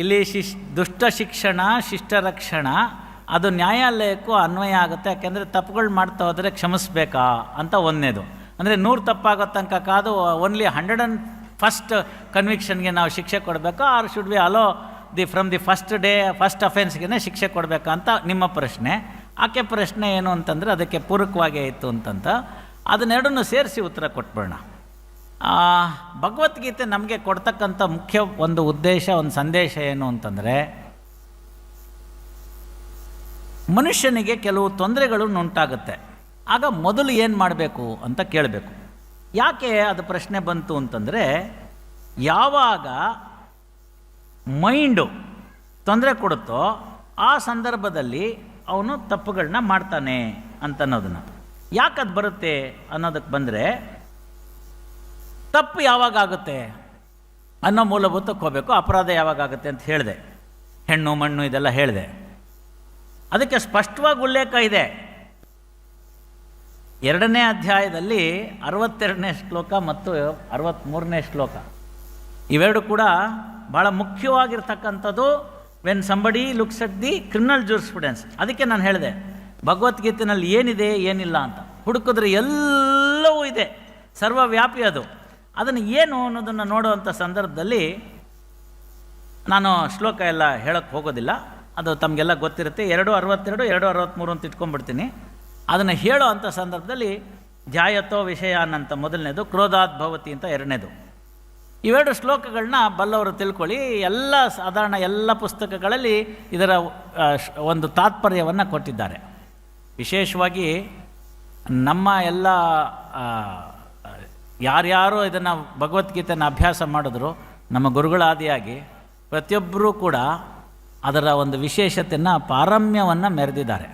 ಇಲ್ಲಿ ಶಿಶ್, ದುಷ್ಟ ಶಿಕ್ಷಣ ಶಿಷ್ಟ ರಕ್ಷಣ ಅದು ನ್ಯಾಯಾಲಯಕ್ಕೂ ಅನ್ವಯ ಆಗುತ್ತೆ. ಯಾಕೆಂದರೆ ತಪ್ಪುಗಳು ಮಾಡ್ತಾ ಹೋದರೆ ಕ್ಷಮಿಸ್ಬೇಕಾ ಅಂತ ಒಂದನೇದು. ಅಂದರೆ ನೂರು ತಪ್ಪಾಗೋ ತನಕ ಕಾದು ಓನ್ಲಿ ಹಂಡ್ರೆಡ್ ಆ್ಯಂಡ್ ಫಸ್ಟ್ ಕನ್ವಿಕ್ಷನ್ಗೆ ನಾವು ಶಿಕ್ಷೆ ಕೊಡಬೇಕು? Or should be allow the from the first day first ಅಫೆನ್ಸ್ಗೆ ಶಿಕ್ಷೆ ಕೊಡಬೇಕಾ ಅಂತ ನಿಮ್ಮ ಪ್ರಶ್ನೆ. ಆಕೆ ಪ್ರಶ್ನೆ ಏನು ಅಂತಂದರೆ ಅದಕ್ಕೆ ಪೂರಕವಾಗೇ ಇತ್ತು ಅಂತಂತ. ಅದನ್ನೆರಡನ್ನು ಸೇರಿಸಿ ಉತ್ತರ ಕೊಟ್ಬಿಡೋಣ. ಭಗವದ್ಗೀತೆ ನಮಗೆ ಕೊಡ್ತಕ್ಕಂಥ ಮುಖ್ಯ ಒಂದು ಉದ್ದೇಶ, ಒಂದು ಸಂದೇಶ ಏನು ಅಂತಂದರೆ, ಮನುಷ್ಯನಿಗೆ ಕೆಲವು ತೊಂದರೆಗಳು ಉಂಟಾಗುತ್ತೆ. ಆಗ ಮೊದಲು ಏನು ಮಾಡಬೇಕು ಅಂತ ಕೇಳಬೇಕು. ಯಾಕೆ ಅದು ಪ್ರಶ್ನೆ ಬಂತು ಅಂತಂದರೆ, ಯಾವಾಗ ಮೈಂಡು ತೊಂದರೆ ಕೊಡುತ್ತೋ ಆ ಸಂದರ್ಭದಲ್ಲಿ ಅವನು ತಪ್ಪುಗಳನ್ನ ಮಾಡ್ತಾನೆ ಅಂತ ಯಾಕದು ಬರುತ್ತೆ ಅನ್ನೋದಕ್ಕೆ ಬಂದರೆ ತಪ್ಪು ಯಾವಾಗ ಆಗುತ್ತೆ ಅನ್ನೋ ಮೂಲಭೂತಕ್ಕೆ ಹೋಗಬೇಕು ಅಪರಾಧ ಯಾವಾಗ ಆಗುತ್ತೆ ಅಂತ ಹೇಳಿದೆ. ಹೆಣ್ಣು, ಮಣ್ಣು ಇದೆಲ್ಲ ಹೇಳಿದೆ. ಅದಕ್ಕೆ ಸ್ಪಷ್ಟವಾಗಿ ಉಲ್ಲೇಖ ಇದೆ. ಎರಡನೇ ಅಧ್ಯಾಯದಲ್ಲಿ ಅರವತ್ತೆರಡನೇ ಶ್ಲೋಕ ಮತ್ತು ಅರವತ್ತ್ಮೂರನೇ ಶ್ಲೋಕ. ಇವೆರಡು ಕೂಡ ಭಾಳ ಮುಖ್ಯವಾಗಿರ್ತಕ್ಕಂಥದ್ದು when somebody looks at the criminal jurisprudence ಅದಕ್ಕೆ ನಾನು ಹೇಳಿದೆ, ಭಗವದ್ಗೀತೆನಲ್ಲಿ ಏನಿದೆ, ಏನಿಲ್ಲ ಅಂತ. ಹುಡುಕಿದ್ರೆ ಎಲ್ಲವೂ ಇದೆ. ಸರ್ವವ್ಯಾಪಿ ಅದು. ಅದನ್ನು ಏನು ಅನ್ನೋದನ್ನು ನೋಡುವಂಥ ಸಂದರ್ಭದಲ್ಲಿ ನಾನು ಶ್ಲೋಕ ಎಲ್ಲ ಹೇಳೋಕ್ಕೆ ಹೋಗೋದಿಲ್ಲ. ಅದು ತಮಗೆಲ್ಲ ಗೊತ್ತಿರುತ್ತೆ. ಎರಡು ಅರವತ್ತೆರಡು, ಎರಡು ಅರವತ್ತ್ಮೂರು ಅಂತ ಇಟ್ಕೊಂಡ್ಬಿಡ್ತೀನಿ. ಅದನ್ನು ಹೇಳೋ ಅಂಥ ಸಂದರ್ಭದಲ್ಲಿ ಜಾಯತೋ ವಿಷಯ ವಿಷಯಾನಂತ ಮೊದಲನೇದು, ಕ್ರೋಧಾತ್ ಭವತಿ ಅಂತ ಎರಡನೇದು. ಇವೆರಡು ಶ್ಲೋಕಗಳನ್ನ ಬಲ್ಲವರು ತಿಳ್ಕೊಳ್ಳಿ. ಎಲ್ಲ ಸಾಧಾರಣ ಎಲ್ಲ ಪುಸ್ತಕಗಳಲ್ಲಿ ಇದರ ಒಂದು ತಾತ್ಪರ್ಯವನ್ನು ಕೊಟ್ಟಿದ್ದಾರೆ. ವಿಶೇಷವಾಗಿ ನಮ್ಮ ಎಲ್ಲ ಯಾರ್ಯಾರು ಇದನ್ನು ಭಗವದ್ಗೀತೆಯನ್ನು ಅಭ್ಯಾಸ ಮಾಡಿದ್ರು, ನಮ್ಮ ಗುರುಗಳ ಆದಿಯಾಗಿ ಪ್ರತಿಯೊಬ್ಬರೂ ಕೂಡ ಅದರ ಒಂದು ವಿಶೇಷತೆಯನ್ನು ಪಾರಮ್ಯವನ್ನು ಮೆರೆದಿದ್ದಾರೆ.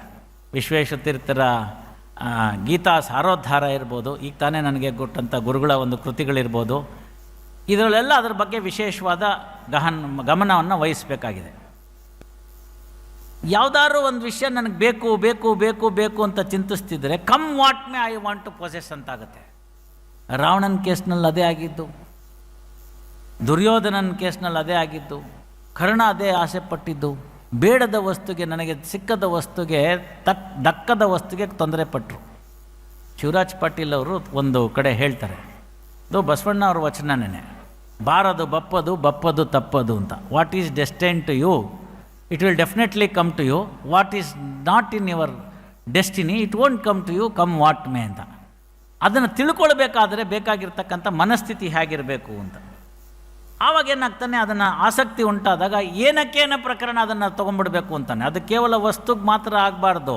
ವಿಶ್ವೇಶತೀರ್ಥರ ಗೀತಾ ಸಾರೋದ್ಧಾರ ಇರ್ಬೋದು, ಈಗ ತಾನೇ ನನಗೆ ಕೊಟ್ಟಂಥ ಗುರುಗಳ ಒಂದು ಕೃತಿಗಳಿರ್ಬೋದು, ಇದರಲ್ಲೆಲ್ಲ ಅದರ ಬಗ್ಗೆ ವಿಶೇಷವಾದ ಗಹನ್, ಗಮನವನ್ನು ವಹಿಸಬೇಕಾಗಿದೆ. ಯಾವುದಾದ್ರು ಒಂದು ವಿಷಯ ನನಗೆ ಬೇಕು ಬೇಕು ಬೇಕು ಬೇಕು ಅಂತ ಚಿಂತಿಸ್ತಿದ್ರೆ come what may I want to possess ಅಂತಾಗುತ್ತೆ. ರಾವಣನ ಕೇಸ್ನಲ್ಲಿ ಅದೇ ಆಗಿದ್ದು, ದುರ್ಯೋಧನನ ಕೇಸ್ನಲ್ಲಿ ಅದೇ ಆಗಿದ್ದು, ಕರ್ಣ ಅದೇ ಆಸೆ ಪಟ್ಟಿದ್ದು ಬೇಡದ ವಸ್ತುಗೆ ನನಗೆ ಸಿಕ್ಕದ ವಸ್ತುಗೆ ತಕ್, ದಕ್ಕದ ವಸ್ತುಗೆ ತೊಂದರೆ ಪಟ್ಟರು ಶಿವರಾಜ್ ಪಾಟೀಲ್ ಅವರು ಒಂದು ಕಡೆ ಹೇಳ್ತಾರೆ, ಇದು ಬಸವಣ್ಣ ಅವ್ರ ವಚನನೇ ಬಾರದು ಬಪ್ಪದು ಬಪ್ಪದು ತಪ್ಪದು ಅಂತ. What is destine to you it will definitely come to you what is not in your destiny it won't come to you come what may ಅಂತ. ಅದನ್ನು ತಿಳ್ಕೊಳ್ಬೇಕಾದರೆ ಬೇಕಾಗಿರ್ತಕ್ಕಂಥ ಮನಸ್ಥಿತಿ ಹೇಗಿರಬೇಕು ಅಂತ. ಆವಾಗ ಏನಾಗ್ತಾನೆ, ಅದನ್ನು ಆಸಕ್ತಿ ಉಂಟಾದಾಗ ಏನಕ್ಕೇನ ಪ್ರಕರಣ ಅದನ್ನು ತೊಗೊಂಡ್ಬಿಡ್ಬೇಕು ಅಂತಾನೆ. ಅದು ಕೇವಲ ವಸ್ತುಗೆ ಮಾತ್ರ ಆಗಬಾರ್ದು.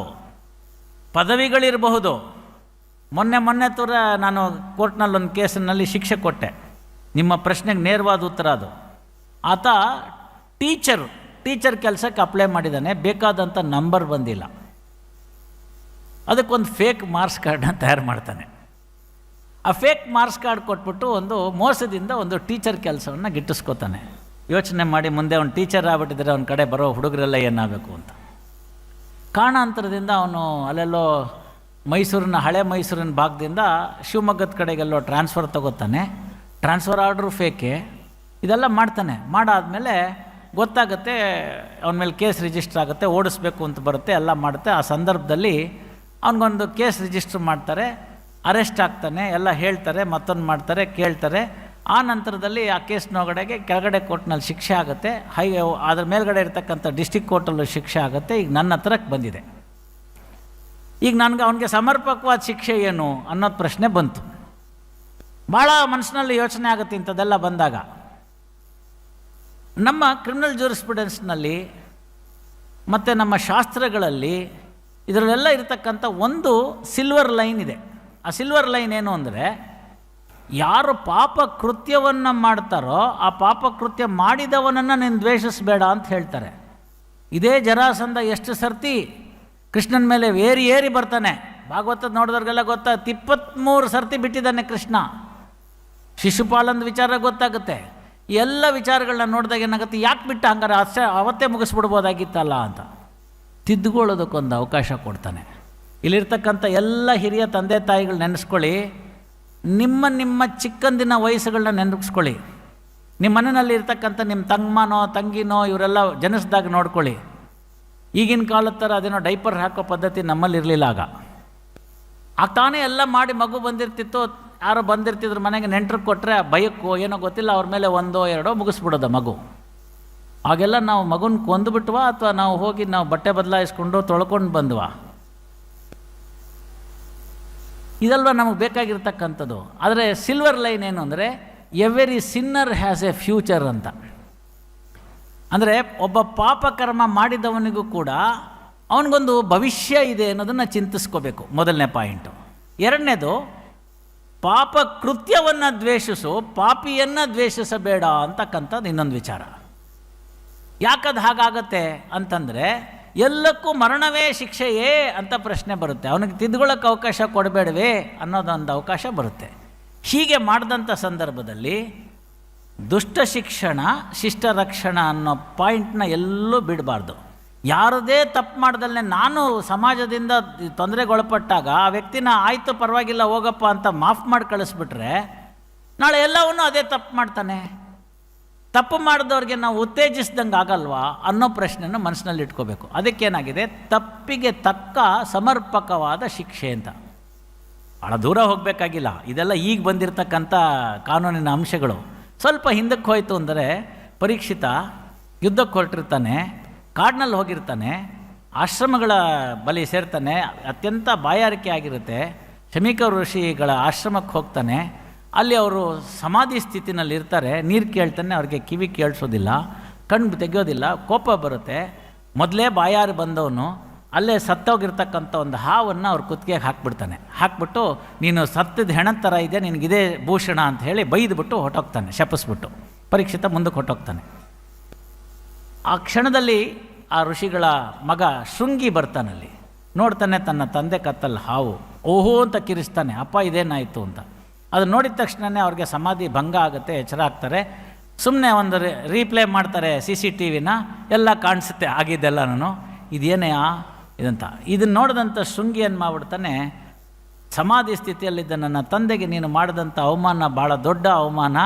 ಪದವಿಗಳಿರಬಹುದು. ಮೊನ್ನೆ ಮೊನ್ನೆ ತೂರ ನಾನು ಕೋರ್ಟ್ನಲ್ಲಿ ಒಂದು ಕೇಸಿನಲ್ಲಿ ಶಿಕ್ಷೆ ಕೊಟ್ಟೆ. ನಿಮ್ಮ ಪ್ರಶ್ನೆಗೆ ನೇರವಾದ ಉತ್ತರ ಅದು. ಆತ ಟೀಚರ್ ಟೀಚರ್ ಕೆಲಸಕ್ಕೆ ಅಪ್ಲೈ ಮಾಡಿದ್ದಾನೆ, ಬೇಕಾದಂಥ ನಂಬರ್ ಬಂದಿಲ್ಲ. ಅದಕ್ಕೊಂದು ಫೇಕ್ ಮಾರ್ಕ್ಸ್ ಕಾರ್ಡನ್ನ ತಯಾರು ಮಾಡ್ತಾನೆ. ಆ ಫೇಕ್ ಮಾರ್ಕ್ಸ್ ಕಾರ್ಡ್ ಕೊಟ್ಬಿಟ್ಟು ಒಂದು ಮೋಸದಿಂದ ಒಂದು ಟೀಚರ್ ಕೆಲಸವನ್ನು ಗಿಟ್ಟಿಸ್ಕೋತಾನೆ. ಯೋಚನೆ ಮಾಡಿ ಮುಂದೆ ಅವನು ಟೀಚರ್ ಆಗ್ಬಿಟ್ಟಿದ್ರೆ ಅವನ ಕಡೆ ಬರೋ ಹುಡುಗರೆಲ್ಲ ಏನಾಗಬೇಕು ಅಂತ. ಕಾರಣಾಂತರದಿಂದ ಅವನು ಅಲ್ಲೆಲ್ಲೋ ಮೈಸೂರಿನ ಹಳೆ ಮೈಸೂರಿನ ಭಾಗದಿಂದ ಶಿವಮೊಗ್ಗದ ಕಡೆಗೆಲ್ಲೋ ಟ್ರಾನ್ಸ್ಫರ್ ತಗೋತಾನೆ. ಟ್ರಾನ್ಸ್ಫರ್ ಆರ್ಡ್ರು ಫೇಕೆ ಇದೆಲ್ಲ ಮಾಡ್ತಾನೆ. ಮಾಡಾದಮೇಲೆ ಗೊತ್ತಾಗುತ್ತೆ ಅವನ ಮೇಲೆ ಕೇಸ್ ರಿಜಿಸ್ಟರ್ ಆಗುತ್ತೆ, ಓಡಿಸ್ಬೇಕು ಅಂತ ಬರುತ್ತೆ, ಎಲ್ಲ ಮಾಡುತ್ತೆ. ಆ ಸಂದರ್ಭದಲ್ಲಿ ಅವನಿಗೊಂದು ಕೇಸ್ ರಿಜಿಸ್ಟರ್ ಮಾಡ್ತಾರೆ. ಅರೆಸ್ಟ್ ಆಗ್ತಾನೆ, ಎಲ್ಲ ಹೇಳ್ತಾರೆ, ಮತ್ತೊಂದು ಮಾಡ್ತಾರೆ, ಕೇಳ್ತಾರೆ. ಆ ನಂತರದಲ್ಲಿ ಆ ಕೇಸ್ನೊಳಗಡೆಗೆ ಕೆಳಗಡೆ ಕೋರ್ಟ್ನಲ್ಲಿ ಶಿಕ್ಷೆ ಆಗುತ್ತೆ. ಹೈ, ಅದ್ರ ಮೇಲ್ಗಡೆ ಇರ್ತಕ್ಕಂಥ ಡಿಸ್ಟಿಕ್ ಕೋರ್ಟಲ್ಲೂ ಶಿಕ್ಷೆ ಆಗುತ್ತೆ. ಈಗ ನನ್ನ ಹತ್ರಕ್ಕೆ ಬಂದಿದೆ. ಈಗ ನನಗೆ ಅವನಿಗೆ ಸಮರ್ಪಕವಾದ ಶಿಕ್ಷೆ ಏನು ಅನ್ನೋದು ಪ್ರಶ್ನೆ ಬಂತು. ಭಾಳ ಮನಸ್ಸಿನಲ್ಲಿ ಯೋಚನೆ ಆಗುತ್ತೆ ಇಂಥದ್ದೆಲ್ಲ ಬಂದಾಗ. ನಮ್ಮ ಕ್ರಿಮಿನಲ್ ಜೂರಿಸ್ಪ್ರುಡೆನ್ಸ್ನಲ್ಲಿ ಮತ್ತು ನಮ್ಮ ಶಾಸ್ತ್ರಗಳಲ್ಲಿ ಇದರಲ್ಲೆಲ್ಲ ಇರತಕ್ಕಂಥ ಒಂದು ಸಿಲ್ವರ್ ಲೈನ್ ಇದೆ. ಆ ಸಿಲ್ವರ್ ಲೈನ್ ಏನು ಅಂದರೆ, ಯಾರು ಪಾಪ ಕೃತ್ಯವನ್ನು ಮಾಡ್ತಾರೋ ಆ ಪಾಪ ಕೃತ್ಯ ಮಾಡಿದವನನ್ನು ನೀನು ದ್ವೇಷಿಸಬೇಡ ಅಂತ ಹೇಳ್ತಾರೆ. ಇದೇ ಜರಾಸಂಧ ಎಷ್ಟು ಸರ್ತಿ ಕೃಷ್ಣನ ಮೇಲೆ ಏರಿ ಏರಿ ಬರ್ತಾನೆ. ಭಾಗವತದ ನೋಡಿದವ್ರಿಗೆಲ್ಲ ಗೊತ್ತಾಗುತ್ತೆ ಇಪ್ಪತ್ತ್ಮೂರು ಸರ್ತಿ ಬಿಟ್ಟಿದ್ದಾನೆ ಕೃಷ್ಣ. ಶಿಶುಪಾಲನ ವಿಚಾರ ಗೊತ್ತಾಗುತ್ತೆ. ಎಲ್ಲ ವಿಚಾರಗಳನ್ನ ನೋಡಿದಾಗ ಏನಾಗುತ್ತೆ, ಯಾಕೆ ಬಿಟ್ಟ ಹಂಗಾರೆ ಅಷ್ಟೇ ಅವತ್ತೇ ಮುಗಿಸ್ಬಿಡ್ಬೋದಾಗಿತ್ತಲ್ಲ ಅಂತ. ತಿದ್ದುಕೊಳ್ಳೋದಕ್ಕೊಂದು ಅವಕಾಶ ಕೊಡ್ತಾನೆ. ಇಲ್ಲಿರ್ತಕ್ಕಂಥ ಎಲ್ಲ ಹಿರಿಯ ತಂದೆ ತಾಯಿಗಳು ನೆನೆಸ್ಕೊಳ್ಳಿ, ನಿಮ್ಮ ನಿಮ್ಮ ಚಿಕ್ಕಂದಿನ ವಯಸ್ಸುಗಳನ್ನ ನೆನಪಿಸ್ಕೊಳ್ಳಿ ನಿಮ್ಮ ಮನೆಯಲ್ಲಿ ನಿಮ್ಮ ತಂಗಮ್ಮನೋ ತಂಗಿನೋ, ಇವರೆಲ್ಲ ಜನಿಸ್ದಾಗ ನೋಡ್ಕೊಳ್ಳಿ. ಈಗಿನ ಕಾಲದ ಥರ ಅದೇನೋ ಡೈಪರ್ ಹಾಕೋ ಪದ್ಧತಿ ನಮ್ಮಲ್ಲಿ ಇರಲಿಲ್ಲ ಆಗ. ಆಗ ತಾನೇ ಎಲ್ಲ ಮಾಡಿ ಮಗು ಬಂದಿರ್ತಿತ್ತು, ಯಾರೋ ಬಂದಿರ್ತಿದ್ರು ಮನೆಗೆ ನೆಂಟ್ರಿಗೆ ಕೊಟ್ಟರೆ ಭಯಕ್ಕೋ ಏನೋ ಗೊತ್ತಿಲ್ಲ, ಅವ್ರ ಮೇಲೆ ಒಂದೋ ಎರಡೋ ಮುಗಿಸ್ಬಿಡೋದು ಮಗು. ಆಗೆಲ್ಲ ನಾವು ಮಗುನ ಕೊಂದುಬಿಟ್ವಾ ಅಥವಾ ನಾವು ಹೋಗಿ ನಾವು ಬಟ್ಟೆ ಬದಲಾಯಿಸ್ಕೊಂಡು ತೊಳ್ಕೊಂಡು ಬಂದ್ವಾ? ಇದಲ್ವ ನಮಗೆ ಬೇಕಾಗಿರ್ತಕ್ಕಂಥದ್ದು. ಆದರೆ ಸಿಲ್ವರ್ ಲೈನ್ ಏನು ಅಂದರೆ every sinner has a future ಅಂತ. ಅಂದರೆ ಒಬ್ಬ ಪಾಪಕರ್ಮ ಮಾಡಿದವನಿಗೂ ಕೂಡ ಅವನಿಗೊಂದು ಭವಿಷ್ಯ ಇದೆ ಅನ್ನೋದನ್ನು ಚಿಂತಿಸ್ಕೋಬೇಕು. ಮೊದಲನೇ ಪಾಯಿಂಟು ಎರಡನೇದು, ಪಾಪ ಕೃತ್ಯವನ್ನು ದ್ವೇಷಿಸು, ಪಾಪಿಯನ್ನು ದ್ವೇಷಿಸಬೇಡ ಅಂತಕ್ಕಂಥದ್ದು ಇನ್ನೊಂದು ವಿಚಾರ. ಯಾಕದು ಹಾಗಾಗತ್ತೆ ಅಂತಂದರೆ ಎಲ್ಲಕ್ಕೂ ಮರಣವೇ ಶಿಕ್ಷೆಯೇ ಅಂತ ಪ್ರಶ್ನೆ ಬರುತ್ತೆ. ಅವನಿಗೆ ತಿದ್ಕೊಳ್ಳೋಕೆ ಅವಕಾಶ ಕೊಡಬೇಡವೇ ಅನ್ನೋದೊಂದು ಅವಕಾಶ ಬರುತ್ತೆ. ಹೀಗೆ ಮಾಡಿದಂಥ ಸಂದರ್ಭದಲ್ಲಿ ದುಷ್ಟ ಶಿಕ್ಷಣ ಶಿಷ್ಟ ರಕ್ಷಣ ಅನ್ನೋ ಪಾಯಿಂಟ್ನ ಎಲ್ಲೂ ಬಿಡಬಾರ್ದು. ಯಾರದೇ ತಪ್ಪು ಮಾಡ್ದಲ್ಲೇ ನಾನು ಸಮಾಜದಿಂದ ತೊಂದರೆಗೊಳಪಟ್ಟಾಗ ಆ ವ್ಯಕ್ತಿನ ಆಯಿತು ಪರವಾಗಿಲ್ಲ ಹೋಗಪ್ಪ ಅಂತ ಮಾಫ್ ಮಾಡಿ ಕಳಿಸ್ಬಿಟ್ರೆ ನಾಳೆ ಎಲ್ಲವನ್ನೂ ಅದೇ ತಪ್ಪು ಮಾಡ್ತಾನೆ. ತಪ್ಪು ಮಾಡಿದವ್ರಿಗೆ ನಾವು ಉತ್ತೇಜಿಸ್ದಂಗೆ ಆಗಲ್ವಾ ಅನ್ನೋ ಪ್ರಶ್ನೆಯನ್ನು ಮನಸ್ಸಿನಲ್ಲಿ ಇಟ್ಕೋಬೇಕು. ಅದಕ್ಕೇನಾಗಿದೆ? ತಪ್ಪಿಗೆ ತಕ್ಕ ಸಮರ್ಪಕವಾದ ಶಿಕ್ಷೆ ಅಂತ. ಭಾಳ ದೂರ ಹೋಗಬೇಕಾಗಿಲ್ಲ. ಇದೆಲ್ಲ ಈಗ ಬಂದಿರತಕ್ಕಂಥ ಕಾನೂನಿನ ಅಂಶಗಳು. ಸ್ವಲ್ಪ ಹಿಂದಕ್ಕೆ ಹೋಯಿತು ಅಂದರೆ ಪರೀಕ್ಷಿತ ಯುದ್ಧಕ್ಕೆ ಹೊರಟಿರ್ತಾನೆ, ಕಾಡಿನಲ್ಲಿ ಹೋಗಿರ್ತಾನೆ, ಆಶ್ರಮಗಳ ಬಲಿ ಸೇರ್ತಾನೆ, ಅತ್ಯಂತ ಬಾಯಾರಿಕೆ ಆಗಿರುತ್ತೆ ಶಮೀಕ ಋಷಿಗಳ ಆಶ್ರಮಕ್ಕೆ ಹೋಗ್ತಾನೆ ಅಲ್ಲಿ ಅವರು ಸಮಾಧಿ ಸ್ಥಿತಿನಲ್ಲಿ ಇರ್ತಾರೆ. ನೀರು ಕೇಳ್ತಾನೆ, ಅವ್ರಿಗೆ ಕಿವಿ ಕೇಳಿಸೋದಿಲ್ಲ, ಕಣ್ಣು ತೆಗೆಯೋದಿಲ್ಲ, ಕೋಪ ಬರುತ್ತೆ. ಮೊದಲೇ ಬಾಯಾರು ಬಂದವನು, ಅಲ್ಲೇ ಸತ್ತೋಗಿರ್ತಕ್ಕಂಥ ಒಂದು ಹಾವನ್ನು ಅವ್ರ ಕುತ್ತಿಗೆಗೆ ಹಾಕ್ಬಿಡ್ತಾನೆ. ಹಾಕ್ಬಿಟ್ಟು, ನೀನು ಸತ್ತದ ಹೆಣದ ಥರ ಇದೆ ನಿನಗಿದೇ ಭೂಷಣ ಅಂತ ಹೇಳಿ ಬೈದ್ಬಿಟ್ಟು ಹೊಟ್ಟೋಗ್ತಾನೆ ಶಪಿಸ್ಬಿಟ್ಟು. ಪರೀಕ್ಷಿತ ಮುಂದಕ್ಕೆ ಹೊಟ್ಟೋಗ್ತಾನೆ ಆ ಕ್ಷಣದಲ್ಲಿ ಆ ಋಷಿಗಳ ಮಗ ಶೃಂಗಿ ಬರ್ತಾನಲ್ಲಿ. ನೋಡ್ತಾನೆ ತನ್ನ ತಂದೆ ಕತ್ತಲ್ಲಿ ಹಾವು. ಓಹೋ ಅಂತ ಕಿರಿಸ್ತಾನೆ, ಅಪ್ಪ, ಇದೇನಾಯಿತು ಅಂತ. ಅದು ನೋಡಿದ ತಕ್ಷಣವೇ ಅವ್ರಿಗೆ ಸಮಾಧಿ ಭಂಗ ಆಗುತ್ತೆ, ಎಚ್ಚರ ಆಗ್ತಾರೆ. ಸುಮ್ಮನೆ ಒಂದು ರೀಪ್ಲೇ ಮಾಡ್ತಾರೆ ಸಿ ಸಿ ಟಿ ವಿನ, ಎಲ್ಲ ಕಾಣಿಸುತ್ತೆ ಆಗಿದ್ದೆಲ್ಲ ನಾನು ಇದೇನೇ ಇದಂತ. ಇದನ್ನು ನೋಡಿದಂಥ ಶೃಂಗಿ ಏನು ಮಾಡ್ಬಿಡ್ತಾನೆ, ಸಮಾಧಿ ಸ್ಥಿತಿಯಲ್ಲಿದ್ದ ನನ್ನ ತಂದೆಗೆ ನೀನು ಮಾಡಿದಂಥ ಅವಮಾನ ಭಾಳ ದೊಡ್ಡ ಅವಮಾನ.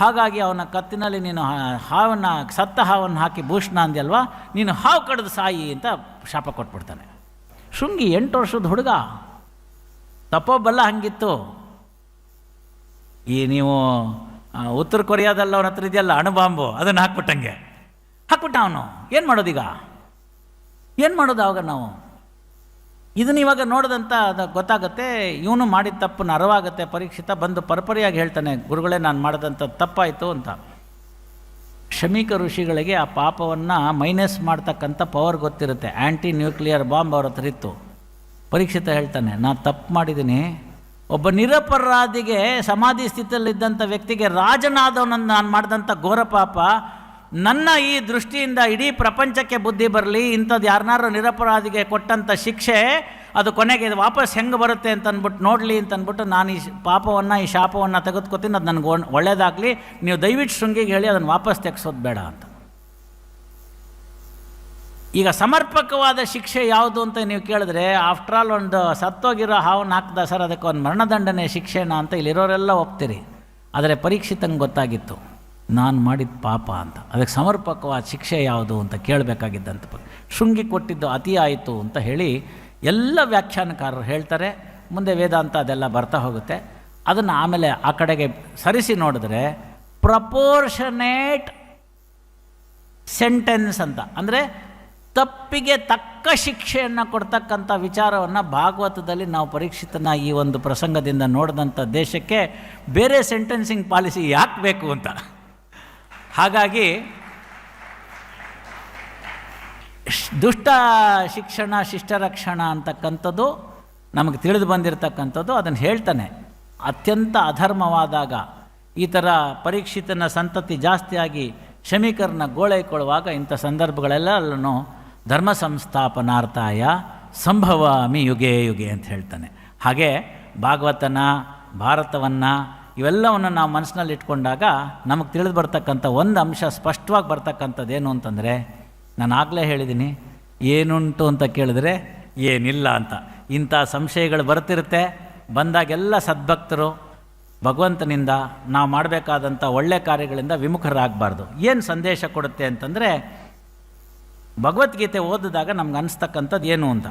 ಹಾಗಾಗಿ ಅವನ ಕತ್ತಿನಲ್ಲಿ ನೀನು ಹಾವನ್ನ, ಸತ್ತ ಹಾವನ್ನು ಹಾಕಿ ಭೂಷಣ ಅಂದ್ಯಲ್ವಾ? ನೀನು ಹಾವು ಕಡ್ದು ಸಾಯಿ ಅಂತ ಶಾಪ ಕೊಟ್ಬಿಡ್ತಾನೆ. ಶೃಂಗಿ ಎಂಟು ವರ್ಷದ ಹುಡುಗ. ತಪ್ಪೋಬಲ್ಲ ಹಂಗಿತ್ತು. ಈ ನೀವು ಉತ್ತರ ಕೊರಿಯಾದಲ್ಲಿ ಅವನ ಹತ್ರ ಇದೆಯಲ್ಲ ಅಣುಬಾಂಬು ಅದನ್ನು ಹಾಕ್ಬಿಟ್ಟಂಗೆ. ಹಾಕ್ಬಿಟ್ಟ ಅವನು. ಏನು ಮಾಡೋದೀಗ? ಏನು ಮಾಡೋದು ಆವಾಗ ನಾವು? ಇದನ್ನ ಇವಾಗ ನೋಡಿದಂಥ ಅದು ಗೊತ್ತಾಗುತ್ತೆ, ಇವನು ಮಾಡಿದ ತಪ್ಪು ನರವಾಗುತ್ತೆ ಪರೀಕ್ಷಿತ ಬಂದು ಪರಪರಿಯಾಗಿ ಹೇಳ್ತಾನೆ, ಗುರುಗಳೇ, ನಾನು ಮಾಡಿದಂಥ ತಪ್ಪಾಯಿತು ಅಂತ. ಶಮೀಕ ಋಷಿಗಳಿಗೆ ಆ ಪಾಪವನ್ನು ಮೈನಸ್ ಮಾಡ್ತಕ್ಕಂಥ ಪವರ್ ಗೊತ್ತಿರುತ್ತೆ. ಆ್ಯಂಟಿ ನ್ಯೂಕ್ಲಿಯರ್ ಬಾಂಬ್ ಅವ್ರ ಹತ್ರ ಇತ್ತು. ಪರೀಕ್ಷಿತ ಹೇಳ್ತಾನೆ, ನಾನು ತಪ್ಪು ಮಾಡಿದ್ದೀನಿ ಒಬ್ಬ ನಿರಪರಾಧಿಗೆ ಸಮಾಧಿ ಸ್ಥಿತಿಯಲ್ಲಿದ್ದಂಥ ವ್ಯಕ್ತಿಗೆ ರಾಜನಾದವನನ್ನು ನಾನು ಮಾಡಿದಂಥ ಘೋರ ಪಾಪ. ನನ್ನ ಈ ದೃಷ್ಟಿಯಿಂದ ಇಡೀ ಪ್ರಪಂಚಕ್ಕೆ ಬುದ್ಧಿ ಬರಲಿ, ಇಂಥದ್ದು ಯಾರನ್ನಾರು ನಿರಪರಾಧಿಗೆ ಕೊಟ್ಟಂಥ ಶಿಕ್ಷೆ ಅದು ಕೊನೆಗೆ ಇದು ವಾಪಸ್ ಹೆಂಗೆ ಬರುತ್ತೆ ಅಂತ ಅಂದ್ಬಿಟ್ಟು ನೋಡಲಿ ಅಂತ ಅಂದ್ಬಿಟ್ಟು ನಾನು ಈ ಪಾಪವನ್ನು, ಈ ಶಾಪವನ್ನು ತೆಗೆದುಕೊತೀನಿ, ಅದು ನನಗೆ ಒಳ್ಳೆಯದಾಗಲಿ ನೀವು ದಯವಿಟ್ಟು ಶೃಂಗಿಗೆ ಹೇಳಿ ಅದನ್ನು ವಾಪಸ್ ತೆಗೆಸೋದು ಬೇಡ ಅಂತ. ಈಗ ಸಮರ್ಪಕವಾದ ಶಿಕ್ಷೆ ಯಾವುದು ಅಂತ ನೀವು ಕೇಳಿದ್ರೆ ಆಫ್ಟರ್ ಆಲ್ ಒಂದು ಸತ್ತೋಗಿರೋ ಹಾವನ್ನು ಹಾಕ್ದ ಸರ್, ಅದಕ್ಕೆ ಒಂದು ಮರಣದಂಡನೆ ಶಿಕ್ಷೆನ ಅಂತ ಇಲ್ಲಿರೋರೆಲ್ಲ ಒಪ್ತೀರಿ. ಆದರೆ ಪರೀಕ್ಷಿತಂಗೆ ಗೊತ್ತಾಗಿತ್ತು. ನಾನು ಮಾಡಿದ ಪಾಪ ಅಂತ. ಅದಕ್ಕೆ ಸಮರ್ಪಕವಾದ ಶಿಕ್ಷೆ ಯಾವುದು ಅಂತ ಕೇಳಬೇಕಾಗಿದ್ದಂತ ಪ- ಶೃಂಗಿ ಕೊಟ್ಟಿದ್ದು ಅತಿ ಆಯಿತು ಅಂತ ಹೇಳಿ ಎಲ್ಲ ವ್ಯಾಖ್ಯಾನಕಾರರು ಹೇಳ್ತಾರೆ. ಮುಂದೆ ವೇದಾಂತ ಅದೆಲ್ಲ ಬರ್ತಾ ಹೋಗುತ್ತೆ. ಅದನ್ನು ಆಮೇಲೆ ಆ ಕಡೆಗೆ ಸರಿಸಿ ನೋಡಿದ್ರೆ ಪ್ರಪೋರ್ಷನೇಟ್ ಸೆಂಟೆನ್ಸ್ ಅಂತ. ಅಂದರೆ ತಪ್ಪಿಗೆ ತಕ್ಕ ಶಿಕ್ಷೆಯನ್ನು ಕೊಡ್ತಕ್ಕಂಥ ವಿಚಾರವನ್ನು ಭಾಗವತದಲ್ಲಿ ನಾವು ಪರೀಕ್ಷಿತನ ಈ ಒಂದು ಪ್ರಸಂಗದಿಂದ ನೋಡಿದಂಥ ದೇಶಕ್ಕೆ ಬೇರೆ ಸೆಂಟೆನ್ಸಿಂಗ್ ಪಾಲಿಸಿ ಯಾಕೆ ಬೇಕು ಅಂತ. ಹಾಗಾಗಿ ದುಷ್ಟ ಶಿಕ್ಷಣ, ಶಿಷ್ಟರಕ್ಷಣ ಅಂತಕ್ಕಂಥದ್ದು ನಮಗೆ ತಿಳಿದು ಬಂದಿರತಕ್ಕಂಥದ್ದು, ಅದನ್ನು ಹೇಳ್ತಾನೆ. ಅತ್ಯಂತ ಅಧರ್ಮವಾದಾಗ ಈ ಥರ ಪರೀಕ್ಷಿತನ ಸಂತತಿ ಜಾಸ್ತಿಯಾಗಿ ಶಮೀಕರನ್ನ ಗೋಳೈಕೊಳ್ಳುವಾಗ ಇಂಥ ಸಂದರ್ಭಗಳೆಲ್ಲನೂ ಧರ್ಮ ಸಂಸ್ಥಾಪನಾರ್ಥಾಯ ಸಂಭವಾಮಿ ಯುಗೆ ಯುಗೆ ಅಂತ ಹೇಳ್ತಾನೆ. ಹಾಗೆ ಭಾಗವತನ, ಭಾರತವನ್ನು ಇವೆಲ್ಲವನ್ನು ನಾವು ಮನಸ್ಸಿನಲ್ಲಿ ಇಟ್ಕೊಂಡಾಗ ನಮಗೆ ತಿಳಿದು ಬರ್ತಕ್ಕಂಥ ಒಂದು ಅಂಶ ಸ್ಪಷ್ಟವಾಗಿ ಬರ್ತಕ್ಕಂಥದ್ದೇನು ಅಂತಂದರೆ, ನಾನು ಆಗಲೇ ಹೇಳಿದ್ದೀನಿ ಏನುಂಟು ಅಂತ ಕೇಳಿದ್ರೆ ಏನಿಲ್ಲ ಅಂತ. ಇಂಥ ಸಂಶಯಗಳು ಬರ್ತಿರುತ್ತೆ. ಬಂದಾಗೆಲ್ಲ ಸದ್ಭಕ್ತರು ಭಗವಂತನಿಂದ ನಾವು ಮಾಡಬೇಕಾದಂಥ ಒಳ್ಳೆ ಕಾರ್ಯಗಳಿಂದ ವಿಮುಖರಾಗಬಾರ್ದು. ಏನು ಸಂದೇಶ ಕೊಡುತ್ತೆ ಅಂತಂದರೆ ಭಗವದ್ಗೀತೆ ಓದಿದಾಗ ನಮ್ಗೆ ಅನಿಸ್ತಕ್ಕಂಥದ್ದು ಏನು ಅಂತ.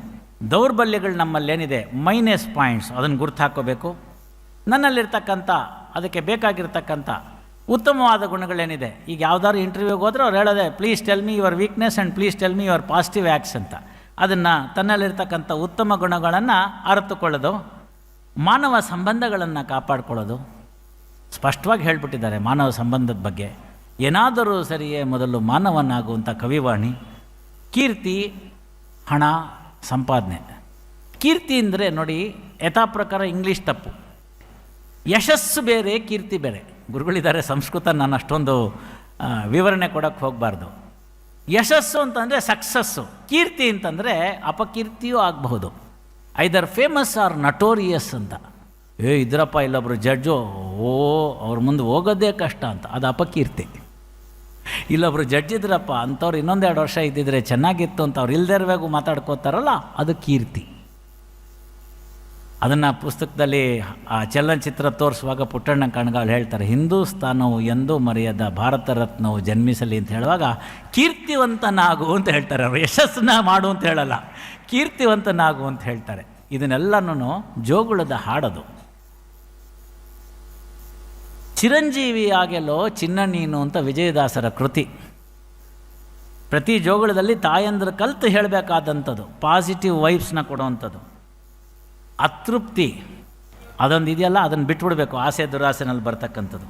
ದೌರ್ಬಲ್ಯಗಳು ನಮ್ಮಲ್ಲಿ ಏನಿದೆ? ಮೈನಸ್ ಪಾಯಿಂಟ್ಸ್ ಅದನ್ನು ಗುರ್ತು ಹಾಕೋಬೇಕು ನನ್ನಲ್ಲಿರ್ತಕ್ಕಂಥ, ಅದಕ್ಕೆ ಬೇಕಾಗಿರ್ತಕ್ಕಂಥ ಉತ್ತಮವಾದ ಗುಣಗಳೇನಿದೆ? ಈಗ ಯಾವ್ದಾದ್ರು ಇಂಟರ್ವ್ಯೂಗೆ ಹೋದ್ರೆ ಅವ್ರು ಹೇಳೋದೆ please tell me your weakness and please tell me your positive acts ಅಂತ. ಅದನ್ನು ತನ್ನಲ್ಲಿರ್ತಕ್ಕಂಥ ಉತ್ತಮ ಗುಣಗಳನ್ನು ಅರಿತುಕೊಳ್ಳೋದು, ಮಾನವ ಸಂಬಂಧಗಳನ್ನು ಕಾಪಾಡಿಕೊಳ್ಳೋದು. ಸ್ಪಷ್ಟವಾಗಿ ಹೇಳ್ಬಿಟ್ಟಿದ್ದಾರೆ ಮಾನವ ಸಂಬಂಧದ ಬಗ್ಗೆ. ಏನಾದರೂ ಸರಿಯೇ ಮೊದಲು ಮಾನವನಾಗುವಂಥ ಕವಿವಾಣಿ. ಕೀರ್ತಿ, ಹಣ, ಸಂಪಾದನೆ. ಕೀರ್ತಿ ಅಂದರೆ ನೋಡಿ, ಯಥಾ ಪ್ರಕಾರ ಇಂಗ್ಲೀಷ್ ತಪ್ಪು. ಯಶಸ್ಸು ಬೇರೆ, ಕೀರ್ತಿ ಬೇರೆ. ಗುರುಗಳಿದ್ದಾರೆ, ಸಂಸ್ಕೃತ ನಾನು ಅಷ್ಟೊಂದು ವಿವರಣೆ ಕೊಡೋಕ್ಕೆ ಹೋಗಬಾರ್ದು. ಯಶಸ್ಸು ಅಂತಂದರೆ ಸಕ್ಸಸ್ಸು. ಕೀರ್ತಿ ಅಂತಂದರೆ ಅಪಕೀರ್ತಿಯೂ ಆಗಬಹುದು. ಐದರ್ ಫೇಮಸ್ ಆರ್ ನಟೋರಿಯಸ್ ಅಂತ. ಏ, ಇದ್ರಪ್ಪ ಇಲ್ಲೊಬ್ರು ಜಡ್ಜು ಓ, ಅವ್ರ ಮುಂದೆ ಹೋಗೋದೇ ಕಷ್ಟ ಅಂತ. ಅದು ಅಪಕೀರ್ತಿ. ಇಲ್ಲೊಬ್ರು ಜಡ್ಜ್ ಇದ್ರಪ್ಪ ಅಂಥವ್ರು ಇನ್ನೊಂದೆರಡು ವರ್ಷ ಇದ್ದಿದ್ರೆ ಚೆನ್ನಾಗಿತ್ತು ಅಂತ ಅವ್ರು ಇಲ್ದೇ ಇರಬೇಕು ಮಾತಾಡ್ಕೋತಾರಲ್ಲ, ಅದು ಕೀರ್ತಿ. ಅದನ್ನು ಪುಸ್ತಕದಲ್ಲಿ ಆ ಚಲನಚಿತ್ರ ತೋರಿಸುವಾಗ ಪುಟ್ಟಣ್ಣ ಕಣ್ಗಾಲು ಹೇಳ್ತಾರೆ, ಹಿಂದೂಸ್ತಾನವು ಎಂದೂ ಮರೆಯದ ಭಾರತ ರತ್ನವು ಜನ್ಮಿಸಲಿ ಅಂತ ಹೇಳುವಾಗ, ಕೀರ್ತಿವಂತನಾಗು ಅಂತ ಹೇಳ್ತಾರೆ ಅವರು. ಯಶಸ್ಸನ್ನ ಮಾಡು ಅಂತ ಹೇಳಲ್ಲ, ಕೀರ್ತಿವಂತನಾಗು ಅಂತ ಹೇಳ್ತಾರೆ. ಇದನ್ನೆಲ್ಲನೂ ಜೋಗುಳದ ಹಾಡೋದು. ಚಿರಂಜೀವಿಯಾಗೆಲ್ಲೋ ಚಿನ್ನ ನೀನು ಅಂತ ವಿಜಯದಾಸರ ಕೃತಿ. ಪ್ರತಿ ಜೋಗಳದಲ್ಲಿ ತಾಯಂದ್ರ ಕಲ್ತು ಹೇಳಬೇಕಾದಂಥದ್ದು ಪಾಸಿಟಿವ್ ವೈಬ್ಸ್ನ ಕೊಡುವಂಥದ್ದು ಅತೃಪ್ತಿ, ಅದೊಂದು ಇದೆಯಲ್ಲ, ಅದನ್ನು ಬಿಟ್ಬಿಡಬೇಕು, ಆಸೆ ದುರಾಸೆನಲ್ಲಿ ಬರ್ತಕ್ಕಂಥದ್ದು.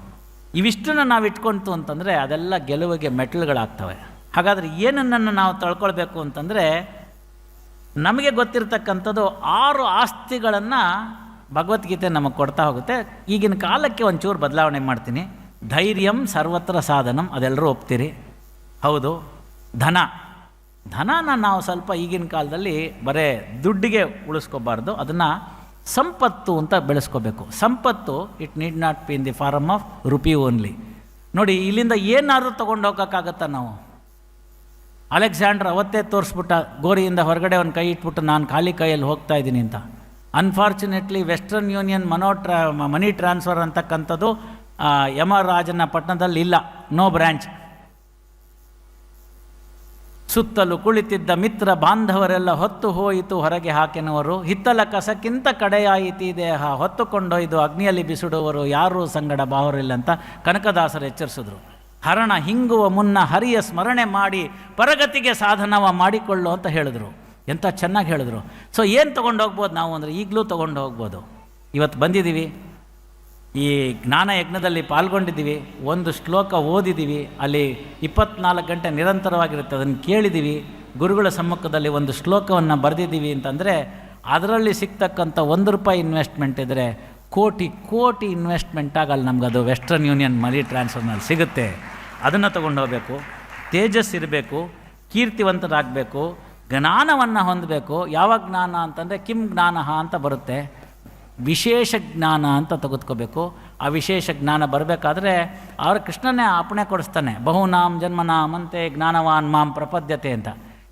ಇವಿಷ್ಟನ್ನು ನಾವು ಇಟ್ಕೊಂತು ಅಂತಂದರೆ ಅದೆಲ್ಲ ಗೆಲುವಿಗೆ ಮೆಟ್ಲುಗಳಾಗ್ತವೆ ಹಾಗಾದರೆ ಏನನ್ನು ನಾವು ತಳ್ಕೊಳ್ಬೇಕು ಅಂತಂದರೆ ನಮಗೆ ಗೊತ್ತಿರತಕ್ಕಂಥದ್ದು ಆರು ಆಸ್ತಿಗಳನ್ನು ಭಗವದ್ಗೀತೆ ನಮಗೆ ಕೊಡ್ತಾ ಹೋಗುತ್ತೆ. ಈಗಿನ ಕಾಲಕ್ಕೆ ಒಂಚೂರು ಬದಲಾವಣೆ ಮಾಡ್ತೀನಿ. ಧೈರ್ಯಂ ಸರ್ವತ್ರ ಸಾಧನಂ ಅದೆಲ್ಲರೂ ಒಪ್ತೀರಿ? ಹೌದು. ಧನ. ಧನನ ನಾವು ಸ್ವಲ್ಪ ಈಗಿನ ಕಾಲದಲ್ಲಿ ಬರೇ ದುಡ್ಡಿಗೆ ಉಳಿಸ್ಕೋಬಾರ್ದು. ಅದನ್ನು ಸಂಪತ್ತು ಅಂತ ಬೆಳೆಸ್ಕೋಬೇಕು. ಸಂಪತ್ತು it need not be in the form of rupee only ನೋಡಿ, ಇಲ್ಲಿಂದ ಏನಾದರೂ ತೊಗೊಂಡು ಹೋಗೋಕ್ಕಾಗತ್ತಾ ನಾವು? ಅಲೆಕ್ಸಾಂಡ್ರ್ ಅವತ್ತೇ ತೋರಿಸ್ಬಿಟ್ಟ ಗೋರಿಯಿಂದ ಹೊರಗಡೆ ಒಂದು ಕೈ ಇಟ್ಬಿಟ್ಟು ನಾನು ಖಾಲಿ ಕೈಯಲ್ಲಿ ಹೋಗ್ತಾ ಇದ್ದೀನಿ ಅಂತ. ಅನ್ಫಾರ್ಚುನೇಟ್ಲಿ ವೆಸ್ಟರ್ನ್ ಯೂನಿಯನ್ ಮನೋ ಟ್ರಾ ಮನಿ ಟ್ರಾನ್ಸ್ಫರ್ ಅಂತಕ್ಕಂಥದ್ದು ಯಮರಾಜನ ಪಟ್ಟಣದಲ್ಲಿ ಇಲ್ಲ. ನೋ ಬ್ರ್ಯಾಂಚ್ ಸುತ್ತಲೂ ಕುಳಿತಿದ್ದ ಮಿತ್ರ ಬಾಂಧವರೆಲ್ಲ ಹೊತ್ತು ಹೋಯಿತು, ಹೊರಗೆ ಹಾಕೆನವರು. ಹಿತ್ತಲ ಕಸಕ್ಕಿಂತ ಕಡೆಯಾಯಿತಿ ದೇಹ ಹೊತ್ತುಕೊಂಡೊಯ್ದು ಅಗ್ನಿಯಲ್ಲಿ ಬಿಸಿಡುವರು. ಯಾರೂ ಸಂಗಡ ಬಾವರಿಲ್ಲ ಅಂತ ಕನಕದಾಸರು ಎಚ್ಚರಿಸಿದ್ರು. ಹರಣ ಹಿಂಗುವ ಮುನ್ನ ಹರಿಯ ಸ್ಮರಣೆ ಮಾಡಿ, ಪರಗತಿಗೆ ಸಾಧನವ ಮಾಡಿಕೊಳ್ಳು ಅಂತ ಹೇಳಿದ್ರು. ಎಂಥ ಚೆನ್ನಾಗಿ ಹೇಳಿದ್ರು. ಸೊ ಏನು ತೊಗೊಂಡು ಹೋಗ್ಬೋದು ನಾವು ಅಂದರೆ ಈಗಲೂ ತೊಗೊಂಡು ಹೋಗ್ಬೋದು. ಇವತ್ತು ಬಂದಿದ್ದೀವಿ. ಈ ಜ್ಞಾನ ಯಜ್ಞದಲ್ಲಿ ಪಾಲ್ಗೊಂಡಿದ್ದೀವಿ. ಒಂದು ಶ್ಲೋಕ ಓದಿದ್ದೀವಿ. ಅಲ್ಲಿ ಇಪ್ಪತ್ನಾಲ್ಕು ಗಂಟೆ ನಿರಂತರವಾಗಿರುತ್ತೆ. ಅದನ್ನು ಕೇಳಿದ್ದೀವಿ. ಗುರುಗಳ ಸಮ್ಮುಖದಲ್ಲಿ ಒಂದು ಶ್ಲೋಕವನ್ನು ಬರೆದಿದ್ದೀವಿ ಅಂತಂದರೆ ಅದರಲ್ಲಿ ಸಿಗ್ತಕ್ಕಂಥ ಒಂದು ರೂಪಾಯಿ ಇನ್ವೆಸ್ಟ್ಮೆಂಟ್ ಇದ್ದರೆ ಕೋಟಿ ಕೋಟಿ ಇನ್ವೆಸ್ಟ್ಮೆಂಟ್ ಆಗಲ್ಲ ನಮ್ಗೆ ಅದು ವೆಸ್ಟರ್ನ್ ಯೂನಿಯನ್ ಮನಿ ಟ್ರಾನ್ಸ್ಫರ್ನಲ್ಲಿ ಸಿಗುತ್ತೆ. ಅದನ್ನು ತೊಗೊಂಡು ಹೋಗಬೇಕು. ತೇಜಸ್ ಇರಬೇಕು. ಕೀರ್ತಿವಂತರಾಗಬೇಕು. ಜ್ಞಾನವನ್ನು ಹೊಂದಬೇಕು. ಯಾವ ಜ್ಞಾನ ಅಂತಂದರೆ ಕಿಂ ಜ್ಞಾನ ಅಂತ ಬರುತ್ತೆ. ವಿಶೇಷ ಜ್ಞಾನ ಅಂತ ತೆಗೆದುಕೋಬೇಕು. ಆ ವಿಶೇಷ ಜ್ಞಾನ ಬರಬೇಕಾದ್ರೆ ಅವ್ರ ಕೃಷ್ಣನೇ ಅಪಣೆ ಕೊಡಿಸ್ತಾನೆ. ಬಹುನಾಮ್ ಜನ್ಮನಾಮಂತೆ ಜ್ಞಾನವಾನ್ ಮಾಂ ಪ್ರಪದ್ಯತೆ ಅಂತ.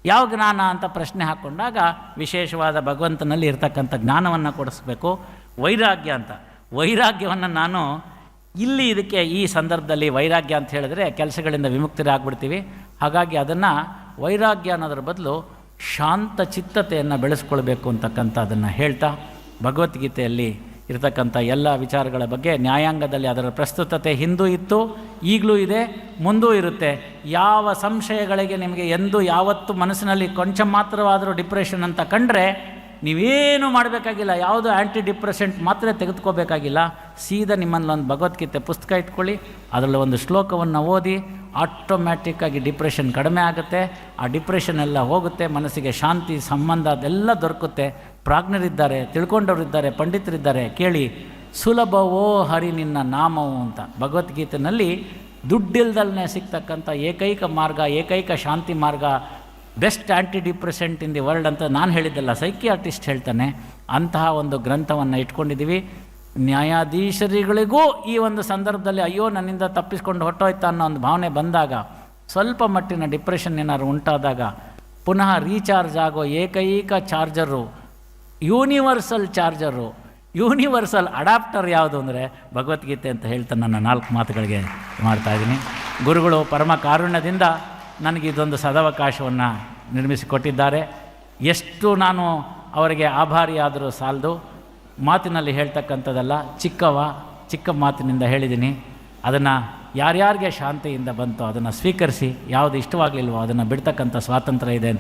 ಯಾವ ಜ್ಞಾನ ಅಂತ ಪ್ರಶ್ನೆ ಹಾಕ್ಕೊಂಡಾಗ ವಿಶೇಷವಾದ ಭಗವಂತನಲ್ಲಿ ಇರ್ತಕ್ಕಂಥ ಜ್ಞಾನವನ್ನು ಕೊಡಿಸ್ಬೇಕು. ವೈರಾಗ್ಯ ಅಂತ. ವೈರಾಗ್ಯವನ್ನು ನಾನು ಇಲ್ಲಿ ಇದಕ್ಕೆ ಈ ಸಂದರ್ಭದಲ್ಲಿ ವೈರಾಗ್ಯ ಅಂತ ಹೇಳಿದ್ರೆ ಕೆಲಸಗಳಿಂದ ವಿಮುಕ್ತರಾಗ್ಬಿಡ್ತೀವಿ. ಹಾಗಾಗಿ ಅದನ್ನು ವೈರಾಗ್ಯ ಅನ್ನೋದ್ರ ಬದಲು ಶಾಂತ ಚಿತ್ತತೆಯನ್ನು ಬೆಳೆಸ್ಕೊಳ್ಬೇಕು ಅಂತಕ್ಕಂಥ ಅದನ್ನು ಹೇಳ್ತಾ ಭಗವದ್ಗೀತೆಯಲ್ಲಿ ಇರತಕ್ಕಂಥ ಎಲ್ಲ ವಿಚಾರಗಳ ಬಗ್ಗೆ ನ್ಯಾಯಾಂಗದಲ್ಲಿ ಅದರ ಪ್ರಸ್ತುತತೆ ಹಿಂದೂ ಇತ್ತು, ಈಗಲೂ ಇದೆ, ಮುಂದೂ ಇರುತ್ತೆ. ಯಾವ ಸಂಶಯಗಳಿಗೆ ನಿಮಗೆ ಎಂದು ಯಾವತ್ತು ಮನಸ್ಸಿನಲ್ಲಿ ಕೊಂಚ ಮಾತ್ರವಾದರೂ ಡಿಪ್ರೆಷನ್ ಅಂತ ಕಂಡ್ರೆ ನೀವೇನು ಮಾಡಬೇಕಾಗಿಲ್ಲ, ಯಾವುದು ಆ್ಯಂಟಿ ಡಿಪ್ರೆಸೆಂಟ್ ಮಾತ್ರ ತೆಗೆದುಕೋಬೇಕಾಗಿಲ್ಲ, ಸೀದಾ ನಿಮ್ಮಲ್ಲಿ ಒಂದು ಭಗವದ್ಗೀತೆ ಪುಸ್ತಕ ಇಟ್ಕೊಳ್ಳಿ, ಅದರಲ್ಲಿ ಒಂದು ಶ್ಲೋಕವನ್ನು ಓದಿ ಆಟೋಮ್ಯಾಟಿಕ್ಕಾಗಿ ಡಿಪ್ರೆಷನ್ ಕಡಿಮೆ ಆಗುತ್ತೆ, ಆ ಡಿಪ್ರೆಷನ್ ಎಲ್ಲ ಹೋಗುತ್ತೆ, ಮನಸ್ಸಿಗೆ ಶಾಂತಿ, ಸಂಬಂಧ ಅದೆಲ್ಲ ದೊರಕುತ್ತೆ. ಪ್ರಾಜ್ಞರಿದ್ದಾರೆ, ತಿಳ್ಕೊಂಡವರಿದ್ದಾರೆ, ಪಂಡಿತರಿದ್ದಾರೆ, ಕೇಳಿ, ಸುಲಭವೋ ಹರಿ ನಿನ್ನ ನಾಮವು ಅಂತ. ಭಗವದ್ಗೀತೆಯಲ್ಲಿ ದುಡ್ಡಿಲ್ದಲ್ಲೇ ಸಿಗ್ತಕ್ಕಂಥ ಏಕೈಕ ಮಾರ್ಗ, ಏಕೈಕ ಶಾಂತಿ ಮಾರ್ಗ best antidepressant in the world ಅಂತ ನಾನು ಹೇಳಿದ್ದಲ್ಲ ಸೈಕಿಯಾರ್ಟಿಸ್ಟ್ ಹೇಳ್ತಾನೆ. ಅಂತಹ ಒಂದು ಗ್ರಂಥವನ್ನು ಇಟ್ಕೊಂಡಿದ್ದೀವಿ ನ್ಯಾಯಾಧೀಶರಿಗಳಿಗೂ ಈ ಒಂದು ಸಂದರ್ಭದಲ್ಲಿ ಅಯ್ಯೋ ನನ್ನಿಂದ ತಪ್ಪಿಸ್ಕೊಂಡು ಹೊಟ್ಟೋಯ್ತಾ ಅನ್ನೋ ಒಂದು ಭಾವನೆ ಬಂದಾಗ, ಸ್ವಲ್ಪ ಮಟ್ಟಿನ ಡಿಪ್ರೆಷನ್ ಏನಾದ್ರು ಉಂಟಾದಾಗ, ಪುನಃ ರೀಚಾರ್ಜ್ ಆಗೋ ಏಕೈಕ charger, universal charger, universal adapter ಯಾವುದು ಅಂದರೆ ಭಗವದ್ಗೀತೆ ಅಂತ ಹೇಳ್ತಾ ನನ್ನ ನಾಲ್ಕು ಮಾತುಗಳಿಗೆ ಮಾಡ್ತಾಯಿದ್ದೀನಿ ಗುರುಗಳು ಪರಮ ಕಾರುಣ್ಯದಿಂದ ನನಗೆ ಇದೊಂದು ಸದಾವಕಾಶವನ್ನು ನಿರ್ಮಿಸಿಕೊಟ್ಟಿದ್ದಾರೆ. ಎಷ್ಟು ನಾನು ಅವರಿಗೆ ಆಭಾರಿಯಾದರೂ ಸಾಲದು. ಮಾತಿನಲ್ಲಿ ಹೇಳ್ತಕ್ಕಂಥದ್ದಲ್ಲ, ಚಿಕ್ಕವ, ಚಿಕ್ಕ ಮಾತಿನಿಂದ ಹೇಳಿದ್ದೀನಿ. ಅದನ್ನು ಯಾರ್ಯಾರಿಗೆ ಶಾಂತಿಯಿಂದ ಬಂತೋ ಅದನ್ನು ಸ್ವೀಕರಿಸಿ, ಯಾವುದು ಇಷ್ಟವಾಗಲಿಲ್ವೋ ಅದನ್ನು ಬಿಡ್ತಕ್ಕಂಥ ಸ್ವಾತಂತ್ರ್ಯ ಇದೆ